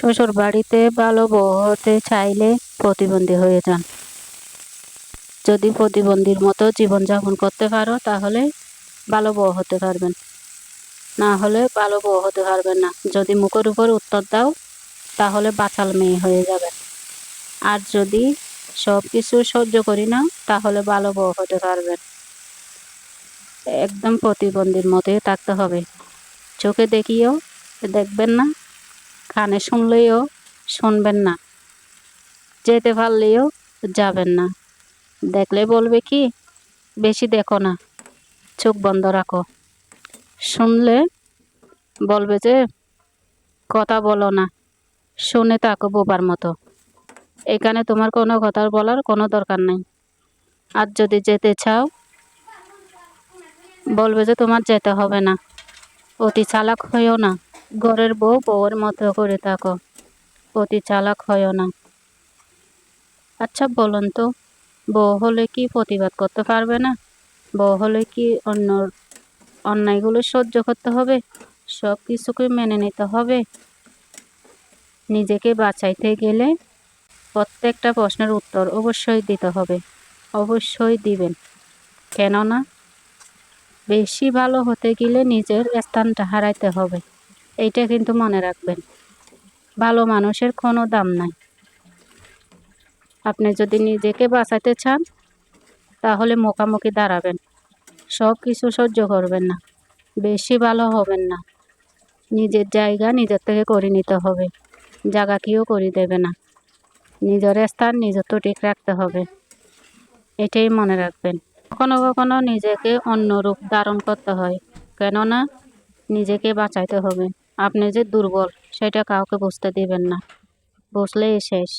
শ্বশুর বাড়িতে ভালো বউ হতে চাইলে প্রতিবন্ধী হয়ে যান। যদি প্রতিবন্ধীর মতো জীবনযাপন করতে পারো, তাহলে ভালো বউ হতে পারবেন। না হলে ভালো বউ হতে পারবেন না। যদি মুখের উপর উত্তর দাও, তাহলে বাচাল মেয়ে হয়ে যাবেন আর যদি সব কিছু সহ্য করি না, তাহলে ভালো বউ হতে পারবেন। একদম প্রতিবন্ধীর মতোই থাকতে হবে। চোখে দেখিও দেখবেন না কানে শুনলেও শুনবেন না। যেতে পারলেও যাবেন না। দেখলে বলবে কি, বেশি দেখো না, চোখ বন্ধ রাখো। শুনলে বলবে যে, কথা বলো না, শুনে থাকো বোবার মতো। এখানে তোমার কোনো কথা বলার কোনো দরকার নেই। আর যদি যেতে চাও, বলবে যে তোমার যেতে হবে না। অতি চালাক হইও না। ঘরের বউ বউয়ের মতো করে থাকো। অতি চালাক হইও না। আচ্ছা বলুন তো, বউ হলে কি প্রতিবাদ করতে পারবে না? বউ হলে কি অন্য অন্যায়গুলো সহ্য করতে হবে? সব কিছুকে মেনে নিতে হবে? নিজেকে বাঁচাইতে গেলে প্রত্যেকটা প্রশ্নের উত্তর অবশ্যই দিতে হবে। অবশ্যই দিবেন। কেননা, বেশি ভালো হতে গেলে নিজের স্থানটা হারাইতে হবে। এইটা কিন্তু মনে রাখবেন। ভালো মানুষের কোনো দাম নাই। আপনি যদি নিজেকে বাঁচাতে চান, তাহলে মুখামুখি দাঁড়াবেন। সব কিছু সহ্য করবেন না। বেশি ভালো হবেন না। নিজের জায়গা নিজের থেকে করে নিতে হবে। জায়গা কেউ করে দেবে না। নিজের স্থান নিজের তো ঠিক রাখতে হবে। এটাই মনে রাখবেন। কখনো কখনো নিজেকে অন্য রূপ ধারণ করতে হয়। কেননা, নিজেকে বাঁচাইতে হবে। আপনি যে দুর্বল সেটা কাউকে বুঝতে দিবেন না। বুঝলেই শেষ।